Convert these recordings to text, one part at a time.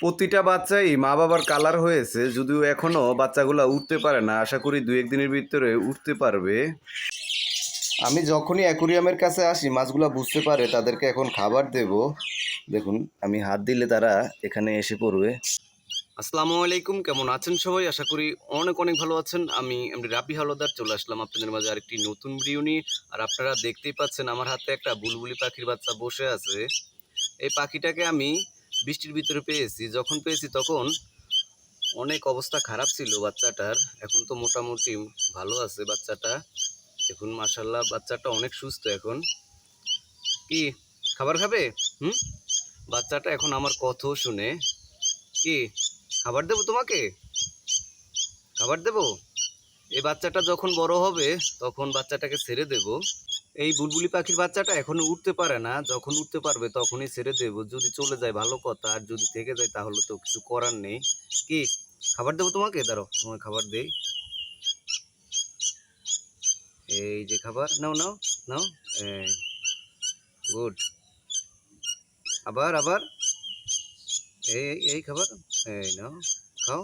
প্রতিটা বাচ্চাই মা বাবার কালার হয়েছে, যদিও এখনও বাচ্চাগুলো উঠতে পারে না। আশা করি দু একদিনের ভিতরে উঠতে পারবে। আমি যখনই অ্যাকুরিয়ামের কাছে আসি, মাছগুলো বুঝতে পারে তাদেরকে এখন খাবার দেব। দেখুন, আমি হাত দিলে তারা এখানে এসে পড়বে। আসসালামু আলাইকুম, কেমন আছেন সবাই? আশা করি অনেক অনেক ভালো আছেন। আমি এমনি রাবি হালদার, চলে আসলাম আপনাদের মাঝে আরেকটি নতুন ভিডিও নিয়ে। আর আপনারা দেখতেই পাচ্ছেন, আমার হাতে একটা বুলবুলি পাখির বাচ্চা বসে আছে। এই পাখিটাকে আমি বৃষ্টির ভিতরে পেয়েছি। যখন পেয়েছি তখন অনেক অবস্থা খারাপ ছিল বাচ্চাটার। এখন তো মোটামুটি ভালো আছে বাচ্চাটা। এখন মাসাল্লাহ বাচ্চাটা অনেক সুস্থ এখন। কি, খাবার খাবে? হুম? বাচ্চাটা এখন আমার কথাও শুনে। কি, খাবার দেবো তোমাকে? খাবার দেবো? এই বাচ্চাটা যখন বড় হবে তখন বাচ্চাটাকে ছেড়ে দেব। এই বুলবুলি পাখির বাচ্চাটা এখনও উঠতে পারে না। যখন উঠতে পারবে তখনই ছেড়ে দেব। যদি চলে যায়, ভালো কথা। আর যদি থেকে যায়, তাহলে তো কিছু করার নেই। কি? খাবার দেবো তোমাকে? দাঁড়ো তোমাকে খাবার দেই। এই যে খাবার, নাও নাও নাও। গুড। আবার আবার। এই এই খাবার। এই, নাও, খাও।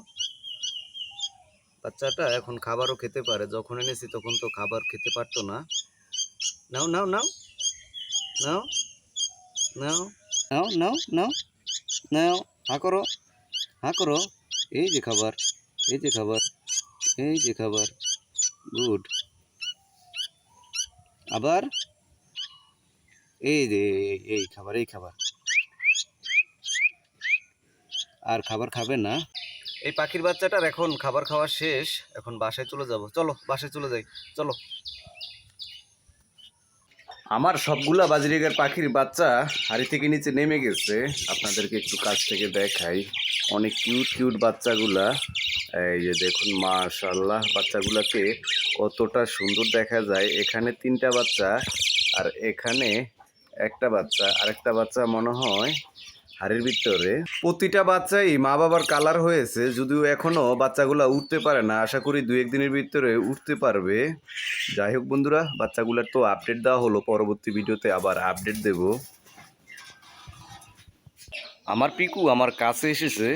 বাচ্চাটা এখন খাবারও খেতে পারে। যখন এনেছি, তখন তো খাবার খেতে পারতো না। নাও নাও নাও নাও নাও নাও নাও নাও নাও হা করো হা করো এই যে খাবার এই যে খাবার এই যে খাবার গুড আবার এই যে এই- খাবার এই খাবার আর খাবার খাবে না? এই পাখির বাচ্চাটার এখন খাবার খাওয়া শেষ। এখন বাসায় চলে যাব। চলো, বাসায় চলে যাই। চলো। আমার সবগুলা বাজরিগার পাখির বাচ্চা হাড়ি থেকে নিচে নেমে গেছে। আপনাদেরকে একটু কাছ থেকে দেখাই। অনেক কিউট কিউট বাচ্চাগুলা। এই যে দেখুন মাশাল্লাহ বাচ্চাগুলাকে কতটা সুন্দর দেখা যায়। এখানে তিনটা বাচ্চা আর এখানে একটা বাচ্চা। আরেকটা বাচ্চা মনে হয় হাড়ির ভিতরে। প্রতিটা বাচ্চাই মা বাবার কালার হয়েছে, যদিও এখনও বাচ্চাগুলা উঠতে পারে না। আশা করি দু একদিনের ভিতরে উঠতে পারবে। যাই হোক বন্ধুরা, বাচ্চাগুলার তো আপডেট দেওয়া হলো, পরবর্তী ভিডিওতে আবার আপডেট দেব। আমার পিকু আমার কাছে এসেছে।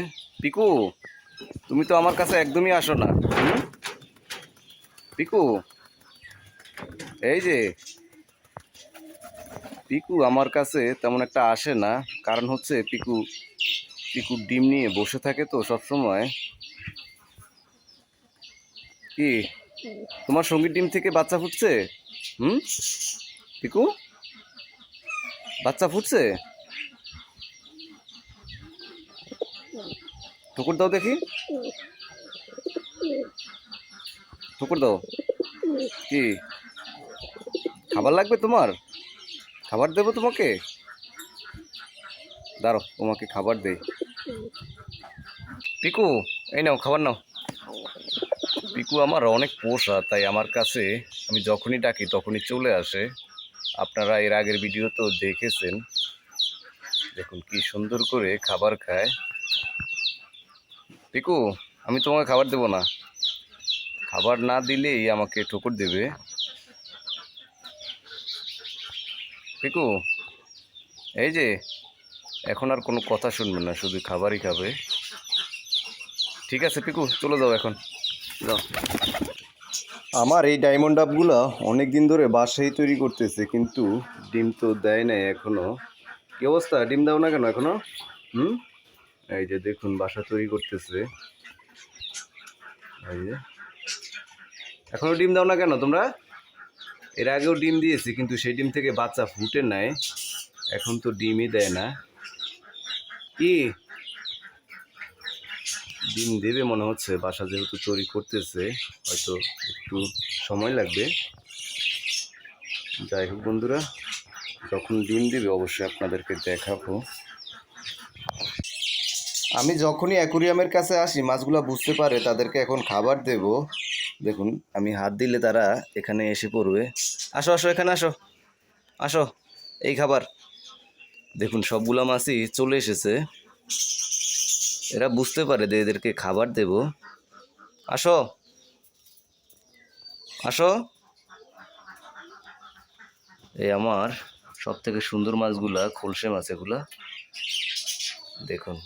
পিকু, তুমি তো আমার কাছে একদমই আসো না। পিকু, এই যে, পিকু আমার কাছে তেমন একটা আসে না। কারণ হচ্ছে পিকু পিকু ডিম নিয়ে বসে থাকে তো সব সময় কি? তোমার সঙ্গীর ডিম থেকে বাচ্চা ফুটছে? হুম? পিকু? বাচ্চা ফুটছে? ঠুকুর দাও দেখি। ঠুকুর দাও। কি? খাবার লাগবে তোমার? খাবার দেবো তোমাকে? দাঁড়ো তোমাকে খাবার দেই। পিকু, এই নাও, খাবার নাও। পিকু আমার অনেক পোষা, তাই আমার কাছে আমি যখনই ডাকি তখনই চলে আসে। আপনারা এর আগের ভিডিও তো দেখেছেন। দেখুন কি সুন্দর করে খাবার খায়। পিকু, আমি তোমাকে খাবার দেবো না। খাবার না দিলেই আমাকে ঠুকুর দেবে। পিকু, এই যে এখন আর কোনো কথা শুনবে না, শুধু খাবারই খাবে। ঠিক আছে, পিকু, চলে যাও এখন। যাও। আমার এই ডায়মন্ড ডাবগুলো অনেক দিন ধরে বাসায় তৈরি করতেছে, কিন্তু ডিম তো দেয় নাই এখনও কি অবস্থা? ডিম দাও না কেন এখনও হুম? এই যে দেখুন, বাসা তৈরি করতেছে। এই যে। এখনও ডিম দাও না কেন তোমরা? এর আগেও ডিম দিয়েছি, কিন্তু সেই ডিম থেকে বাচ্চা ফুটে নেয় এখন তো ডিমই দেয় না। কি? ডিম দেবে মনে হচ্ছে, বাসা যেহেতু তৈরি করতেছে, হয়তো একটু সময় লাগবে। যাই হোক বন্ধুরা, যখন ডিম দিবে অবশ্যই আপনাদেরকে দেখাবো। আমি যখনই অ্যাকুরিয়ামের কাছে আসি, মাছগুলো বুঝতে পারে তাদেরকে এখন খাবার দেব। দেখুন, আমি হাত দিলে তারা এখানে এসে পড়বে। আসো আসো, এখানে আসো। আসো, এই খাবার। দেখুন, সবগুলা মাছই চলে এসেছে। এরা বুঝতে পারে যে এদেরকে খাবার দেব। আসো। আসো। এই আমার সব থেকে সুন্দর মাছগুলা, খোলসে মাছ এগুলা। দেখুন,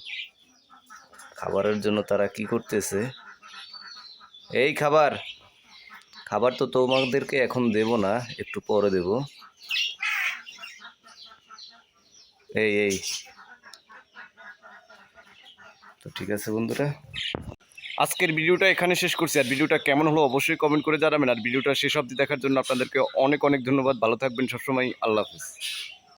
খাবারের জন্য তারা কি করতেছে? এই খাবার। খাবার তো তোমাদেরকে এখন দেব না, একটু পরে দেব। এই এই। তো ঠিক আছে, বন্ধুরা। আজকের ভিডিওটা এখানে শেষ করছি। আর ভিডিওটা কেমন হলো অবশ্যই কমেন্ট করে জানাবেন। আর ভিডিওটা শেষ অবধি দেখার জন্য আপনাদেরকে অনেক অনেক ধন্যবাদ। ভালো থাকবেন সবসময়। আল্লাহ হাফিজ।